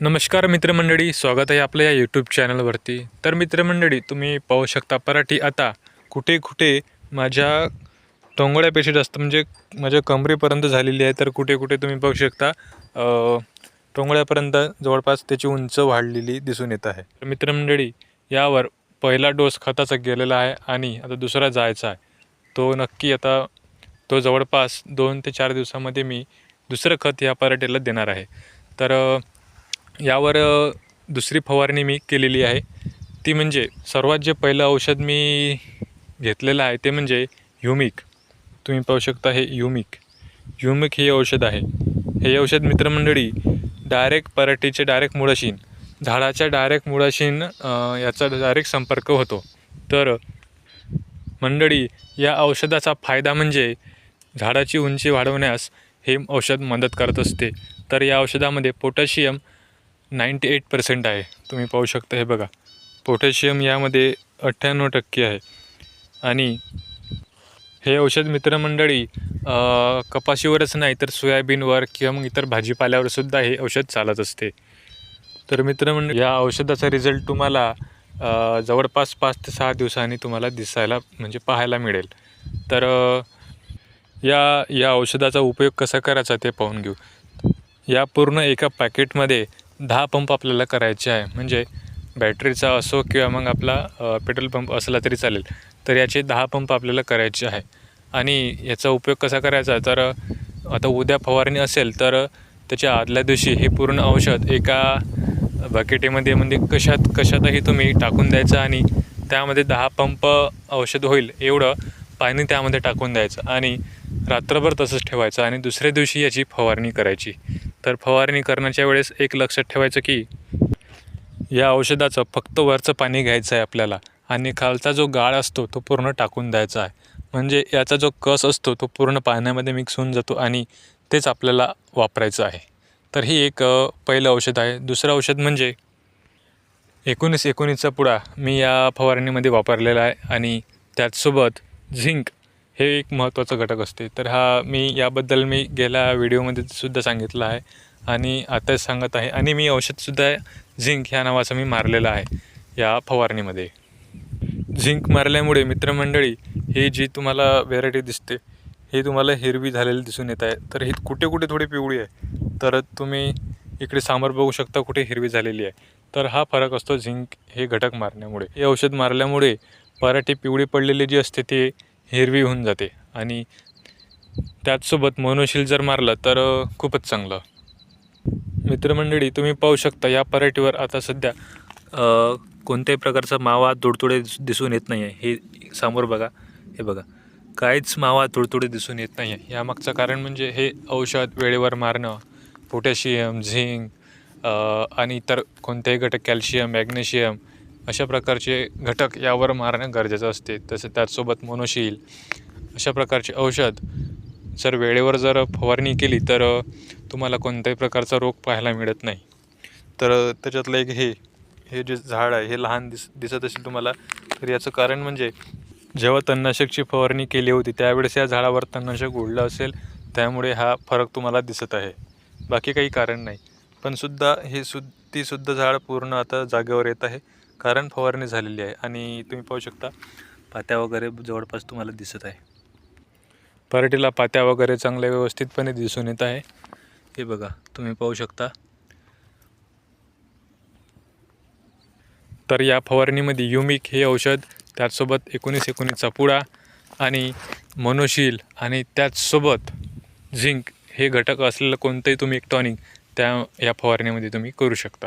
नमस्कार मित्रमंडळी स्वागत आहे आपल्या या यूट्यूब चॅनलवरती तर मित्रमंडळी तुम्ही पाहू शकता पराठी आता कुठे कुठे माझ्या टोंगळ्यापेक्षा जास्त म्हणजे माझ्या कमरेपर्यंत झालेली आहे. तर कुठे कुठे तुम्ही पाहू शकता टोंगळ्यापर्यंत जवळपास त्याची उंच वाढलेली दिसून येत आहे. तर मित्रमंडळी यावर पहिला डोस खताचा गेलेला आहे आणि आता दुसरा जायचा आहे. तो नक्की आता तो जवळपास दोन ते चार दिवसामध्ये मी दुसरं खत या पराठीला देणार आहे. तर यावर दुसरी फवारणी मी केलेली आहे. ती म्हणजे सर्वात जे पहिलं औषध मी घेतलेलं आहे ते म्हणजे युमिक तुम्ही पाहू शकता हे युमिक युमिक हे औषध आहे. हे औषध मित्रमंडळी डायरेक्ट पराठीचे डायरेक्ट मुळाशीन झाडाच्या डायरेक्ट मुळाशीन याचा डायरेक्ट संपर्क होतो. तर मंडळी या औषधाचा फायदा म्हणजे झाडाची उंची वाढवण्यास हे औषध मदत करत असते. तर या औषधामध्ये पोटॅशियम नाईंटी एट पर्सेंट आहे. तुम्ही पाहू शकता हे बघा. पोटॅशियम यामध्ये अठ्ठ्याण्णव टक्के आहे. आणि हे औषध मित्रमंडळी कपाशीवरच नाही तर सोयाबीनवर किंवा मग इतर भाजीपाल्यावर सुद्धा हे औषध चालत असते. तर मित्रमंडळी या औषधाचा रिझल्ट तुम्हाला जवळपास पाच ते सहा दिवसांनी तुम्हाला दिसायला म्हणजे पाहायला मिळेल. तर या या औषधाचा उपयोग कसा करायचा ते पाहून घेऊ. या पूर्ण एका पॅकेटमध्ये दहा पंप आपल्याला करायचे आहे. म्हणजे बॅटरीचा असो किंवा मग आपला पेट्रोल पंप असला तरी चालेल. तर याचे दहा पंप आपल्याला करायचे आहे. आणि याचा उपयोग कसा करायचा? तर आता उद्या फवारणी असेल तर त्याच्या आदल्या दिवशी हे पूर्ण औषध एका बकेटीमध्ये म्हणजे कशात कशातही तुम्ही टाकून द्यायचं आणि त्यामध्ये दहा पंप औषध होईल एवढं पाणी त्यामध्ये टाकून द्यायचं आणि रात्रभर तसंच ठेवायचं आणि दुसऱ्या दिवशी याची फवारणी करायची. तर फवारणी करण्याच्या वेळेस एक लक्षात ठेवायचं की या औषधाचं फक्त वरचं पाणी घ्यायचं आहे आपल्याला आणि खालचा जो गाळ असतो तो पूर्ण टाकून द्यायचा आहे. म्हणजे याचा जो कस असतो तो पूर्ण पाण्यामध्ये मिक्स होऊन जातो आणि तेच आपल्याला वापरायचं आहे. तर ही एक पहिलं औषध आहे. दुसरं औषध म्हणजे एकोणीस एकोणीसचा पुडा मी या फवारणीमध्ये वापरलेला आहे आणि त्याचसोबत झिंक हे एक महत्त्वाचा घटक असते. तर हा मी याबद्दल मी गेल्या व्हिडिओमध्ये सुद्धा सांगितलं आहे आणि आता सांगत आहे आणि मी औषधसुद्धा झिंक ह्या नावाचं मी मारलेलं आहे या फवारणीमध्ये. झिंक मारल्यामुळे मित्रमंडळी ही जी तुम्हाला व्हेरायटी दिसते ही तुम्हाला हिरवी झालेली दिसून येत आहे. तर ही कुठे कुठे थोडी पिवळी आहे. तर तुम्ही इकडे सांबार बघू शकता कुठे हिरवी झालेली आहे. तर हा फरक असतो झिंक हे घटक मारण्यामुळे. हे औषध मारल्यामुळे पराठी पिवळी पडलेली जी असते ती हिरवी होऊन जाते. आणि त्याचसोबत मोनोशील जर मारलं तर खूपच चांगलं. मित्रमंडळी तुम्ही पाहू शकता या पराठीवर आता सध्या कोणत्याही प्रकारचा मावा तुडतुडे दिसून येत नाही आहे हे समोर बघा हे बघा. काहीच मावा तुडतुडे दिसून येत नाही आहे यामागचं कारण म्हणजे हे औषध वेळेवर मारणं पोटॅशियम झिंक आणि इतर कोणतेही घटक कॅल्शियम मॅग्नेशियम अशा प्रकारचे घटक यावर मारणं गरजेचं असते. तसं त्याचसोबत मोनोशील अशा प्रकारचे औषध जर वेळेवर जर फवारणी केली तर तुम्हाला कोणत्याही प्रकारचा रोग पाहायला मिळत नाही. तर त्याच्यातलं एक हे हे जे झाड आहे हे लहान दिस दिसत असेल तुम्हाला तर याचं कारण म्हणजे जेव्हा तणनाशकची फवारणी केली होती त्यावेळेस या झाडावर तणनाशक उडलं असेल त्यामुळे हा फरक तुम्हाला दिसत आहे. बाकी काही कारण नाही. पण सुद्धा हे सु तीसुद्धा झाड पूर्ण आता जागेवर येत आहे. कारण फवारणी झालेली आहे आणि तुम्ही पाहू शकता पात्या वगैरे जवळपास तुम्हाला दिसत आहे. पराठीला पात्या वगैरे चांगल्या व्यवस्थितपणे दिसून येत आहे. हे बघा तुम्ही पाहू शकता. तर या फवारणीमध्ये युमिक हे औषध त्याचसोबत एकोणीस एकोणीसचा पुडा आणि मनोशील आणि त्याचसोबत झिंक हे घटक असलेलं कोणतंही तुम्ही एक टॉनिक त्या या फवारणीमध्ये तुम्ही करू शकता.